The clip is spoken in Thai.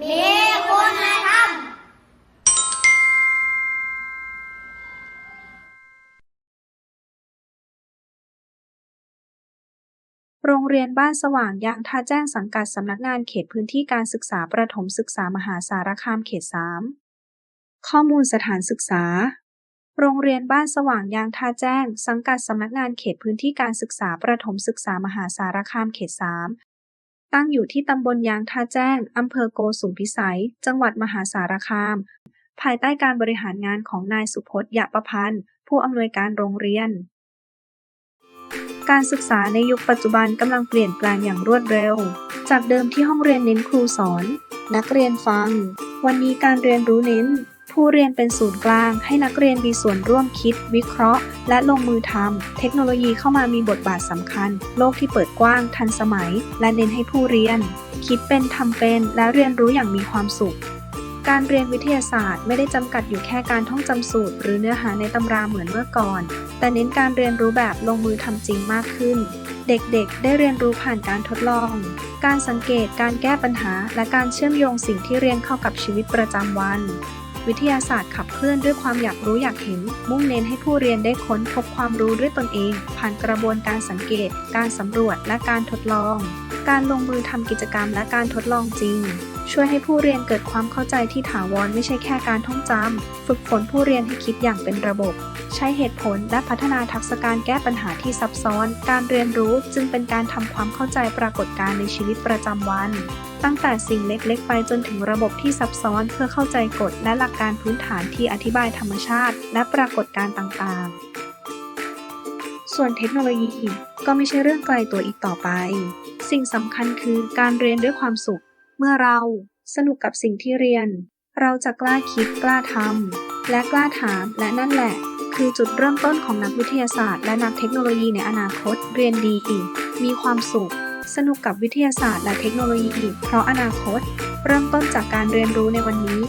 มีคุณธรรมโรงเรียนบ้านสว่างยางท่าแจ้งสังกัดสำนักงานเขตพื้นที่การศึกษาประถมศึกษามหาสารคามเขตสามข้อมูลสถานศึกษา โรงเรียนบ้านสว่างยางท่าแจ้ง สังกัดสำนักงานเขตพื้นที่การศึกษาประถมศึกษามหาสารคามเขตสาม ตั้งอยู่ที่ตำบลยางท่าแจ้ง อำเภอโกสุมพิสัย จังหวัดมหาสารคาม ภายใต้การบริหารงานของนายสุพจน์ยะประพันธ์ ผู้อำนวยการโรงเรียน การศึกษาในยุคปัจจุบันกำลังเปลี่ยนแปลงอย่างรวดเร็ว จากเดิมที่ห้องเรียนเน้นครูสอน นักเรียนฟัง วันนี้การเรียนรู้เน้น ผู้เรียนเป็นศูนย์กลาง ให้นักเรียนมีส่วนร่วมคิด วิเคราะห์ และลงมือทำ เทคโนโลยีเข้ามามีบทบาทสำคัญ โลกที่เปิดกว้าง ทันสมัย และเน้นให้ผู้เรียน คิดเป็นทำเป็น และเรียนรู้อย่างมีความสุข การเรียนวิทยาศาสตร์ ไม่ได้จำกัดอยู่แค่การท่องจำสูตร หรือเนื้อหาในตำราเหมือนเมื่อก่อน แต่เน้นการเรียนรู้แบบลงมือทำจริงมากขึ้นเด็กๆ ได้เรียนรู้ผ่านการทดลอง การสังเกต การแก้ปัญหา และการเชื่อมโยงสิ่งที่เรียนเข้ากับชีวิตประจำวัน วิทยาศาสตร์ขับเคลื่อนด้วยความอยากรู้อยากเห็น มุ่งเน้นให้ผู้เรียนได้ค้นพบความรู้ด้วยตนเอง ผ่านกระบวนการสังเกต การสำรวจและการทดลอง การลงมือทำกิจกรรมและการทดลองจริง ช่วยให้ผู้เรียนเกิดความเข้าใจที่ถาวรไม่ใช่แค่การท่องจำ ฝึกฝนผู้เรียนให้คิดอย่างเป็นระบบ ใช้เหตุผลและพัฒนาทักษะการแก้ปัญหาที่ซับซ้อน การเรียนรู้จึงเป็นการทำความเข้าใจปรากฏการณ์ในชีวิตประจำวัน ตั้งแต่สิ่งเล็กๆ ไปจนถึงระบบที่ซับซ้อนเพื่อเข้าใจกฎและหลักการพื้นฐานที่อธิบายธรรมชาติ และปรากฏการณ์ต่างๆ ส่วนเทคโนโลยีก็ไม่ใช่เรื่องไกลตัวอีกต่อไป สิ่งสำคัญคือการเรียนด้วยความสุข เมื่อเราสนุกกับสิ่งที่เรียน เราจะกล้าคิดกล้าทำและกล้าถามและนั่นแหละ คือจุดเริ่มต้นของนักวิทยาศาสตร์ และนักเทคโนโลยีในอนาคต เรียนดีอีก มีความสุข สนุกกับวิทยาศาสตร์และเทคโนโลยีอีก เพราะอนาคต เริ่มต้นจากการเรียนรู้ในวันนี้